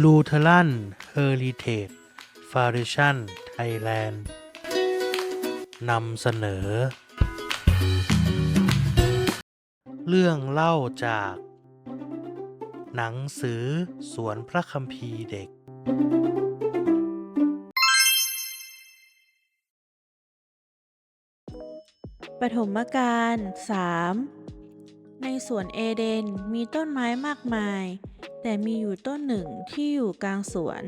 ลูเทรันเฮอริเทจฟา u ิชันไทยแลนด์นำเสนอ เรื่องเล่าจาก หนังสือสวนพระคัมภีร์เด็ก ปฐมกาล 3 ในสวนเอเดนมีต้นไม้มากมาย แต่มีอยู่ต้นหนึ่งที่อยู่กลางสวน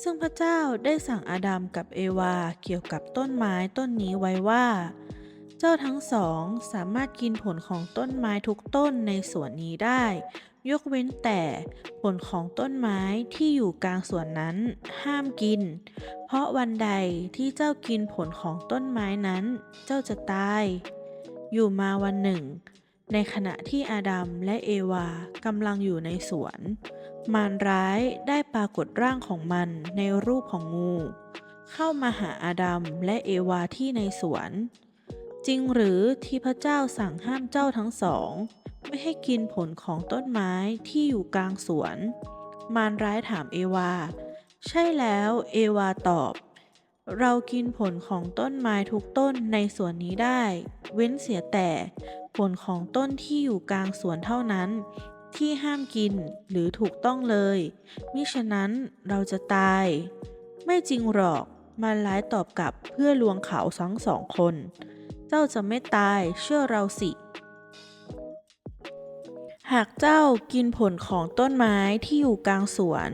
ซึ่งพระเจ้าได้สั่งอาดัมกับเอวาเกี่ยวกับต้นไม้ต้นนี้ไว้ว่า เจ้าทั้งสองสามารถกินผลของต้นไม้ทุกต้นในสวนนี้ได้ ยกเว้นแต่ผลของต้นไม้ที่อยู่กลางสวนนั้นห้ามกิน เพราะวันใดที่เจ้ากินผลของต้นไม้นั้น เจ้าจะตาย อยู่มาวันหนึ่ง ในขณะที่อาดัมและเอวากำลังอยู่ในสวน มารร้ายได้ปรากฏร่างของมันในรูปของงู เข้ามาหาอาดัมและเอวาที่ในสวน จริงหรือที่พระเจ้าสั่งห้ามเจ้าทั้งสอง ไม่ให้กินผลของต้นไม้ที่อยู่กลางสวน มารร้ายถามเอวา ใช่แล้วเอวาตอบ เรากินผลของต้นไม้ทุกต้นในสวนนี้ได้ เว้นเสียแต่ผลของต้นที่อยู่กลางสวนเท่านั้น ที่ห้ามกินหรือถูกต้องเลย มิฉะนั้นเราจะตาย ไม่จริงหรอกมารร้ายตอบกลับเพื่อลวงเขาทั้งสองคน เจ้าจะไม่ตายเชื่อเราสิ หากเจ้ากินผลของต้นไม้ที่อยู่กลางสวน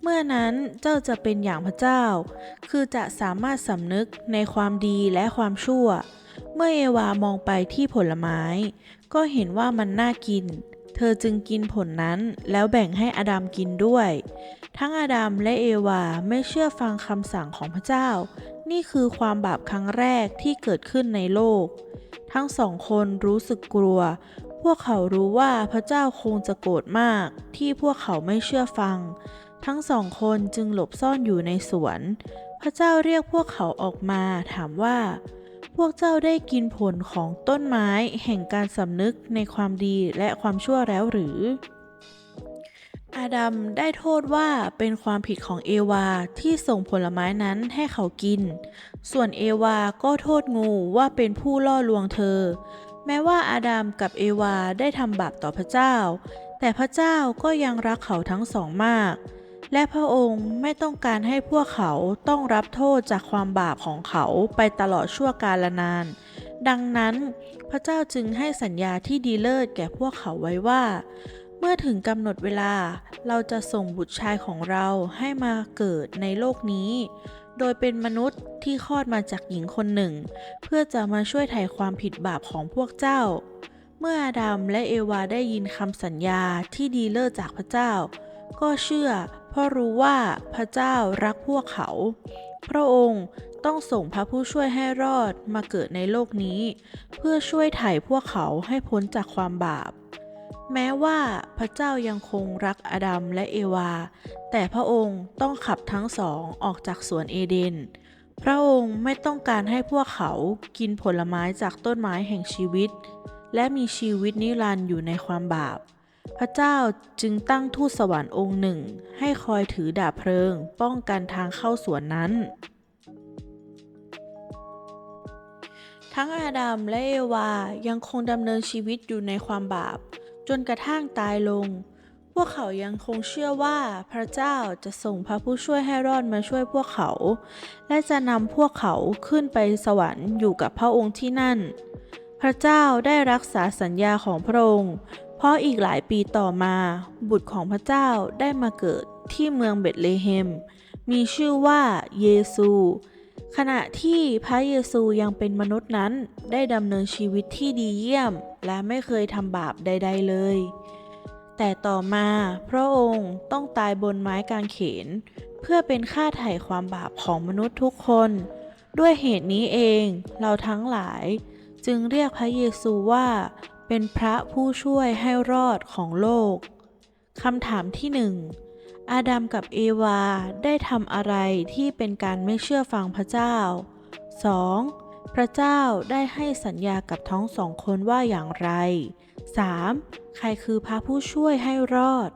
เมื่อนั้นเจ้าจะเป็นอย่างพระเจ้า คือจะสามารถสำนึกในความดีและความชั่ว เมื่อเอวามองไปที่ผลไม้ ก็เห็นว่ามันน่ากิน เธอจึงกินผลนั้นแล้วแบ่งให้อดัมกินด้วย ทั้งอดัมและเอวาไม่เชื่อฟังคำสั่งของพระเจ้า นี่คือความบาปครั้งแรกที่เกิดขึ้นในโลกทั้งสองคนรู้สึกกลัว พวกเขารู้ว่าพระเจ้าคงจะโกรธมากที่พวกเขาไม่เชื่อฟัง ทั้งสองคนจึงหลบซ่อนอยู่ในสวน พระเจ้าเรียกพวกเขาออกมาถามว่า พวกเจ้าได้กินผลของต้นไม้แห่งการสำนึกในความดีและความชั่วแล้วหรือ อาดัมได้โทษว่าเป็นความผิดของเอวาที่ส่งผลไม้นั้นให้เขากิน ส่วนเอวาก็โทษงูว่าเป็นผู้ล่อลวงเธอ แม้ว่าอาดัมกับเอวาได้ทำบาปต่อพระเจ้า แต่พระเจ้าก็ยังรักเขาทั้งสองมาก และพระองค์ไม่ต้องการให้พวกเขาต้องรับโทษจากความบาปของเขาไปตลอดชั่วกาลนาน ดังนั้นพระเจ้าจึงให้สัญญาที่ดีเลิศแก่พวกเขาไว้ว่า เมื่อถึงกำหนดเวลาเราจะส่งบุตรชายของเราให้มาเกิดในโลกนี้ โดยเป็นมนุษย์ที่คลอดมาจากหญิงคนหนึ่ง เพื่อจะมาช่วยไถ่ความผิดบาปของพวกเจ้า เมื่ออาดัมและเอวาได้ยินคำสัญญาที่ดีเลิศจากพระเจ้า ก็เชื่อเพราะรู้ว่าพระเจ้ารักพวกเขา พระองค์ต้องส่งพระผู้ช่วยให้รอดมาเกิดในโลกนี้ เพื่อช่วยไถ่พวกเขาให้พ้นจากความบาป แม้ว่าพระเจ้ายังคงรักอาดัมและเอวา แต่พระองค์ต้องขับทั้งสองออกจากสวนเอเดน พระองค์ไม่ต้องการให้พวกเขากินผลไม้จากต้นไม้แห่งชีวิต และมีชีวิตนิรันดร์อยู่ในความบาป พระเจ้าจึงตั้งทูตสวรรค์องค์หนึ่ง ให้คอยถือดาบเพลิง ป้องกันทางเข้าสวนนั้น ทั้งอาดัมและเอวายังคงดำเนินชีวิตอยู่ในความบาป จนกระทั่งตายลง พวกเขายังคงเชื่อว่าพระเจ้าจะส่งพระผู้ช่วยให้รอดมาช่วยพวกเขา และจะนำพวกเขาขึ้นไปสวรรค์อยู่กับพระองค์ที่นั่น พระเจ้าได้รักษาสัญญาของพระองค์เพราะอีกหลายปีต่อมา บุตรของพระเจ้าได้มาเกิดที่เมืองเบธเลเฮม มีชื่อว่าเยซู ขณะที่พระเยซูยังเป็นมนุษย์นั้น ได้ดำเนินชีวิตที่ดีเยี่ยม และไม่เคยทำบาปใด ๆ เลย แต่ต่อมาพระองค์ต้องตายบนไม้กางเขน เพื่อเป็นค่าไถ่ความบาปของมนุษย์ทุกคน ด้วยเหตุนี้เองเราทั้งหลาย จึงเรียกพระเยซูว่า เป็นพระผู้ช่วยให้รอดของโลกคำถามที่หนึ่ง อาดัมกับเอวาได้ทำอะไรที่เป็นการไม่เชื่อฟังพระเจ้า 2. พระเจ้าได้ให้สัญญากับทั้งสองคนว่าอย่างไร 3. ใครคือพระผู้ช่วยให้รอด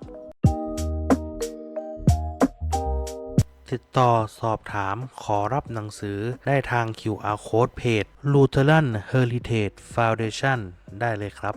ติดต่อสอบถามขอรับหนังสือได้ทาง QR Code เพจ Lutheran Heritage Foundation ได้เลยครับ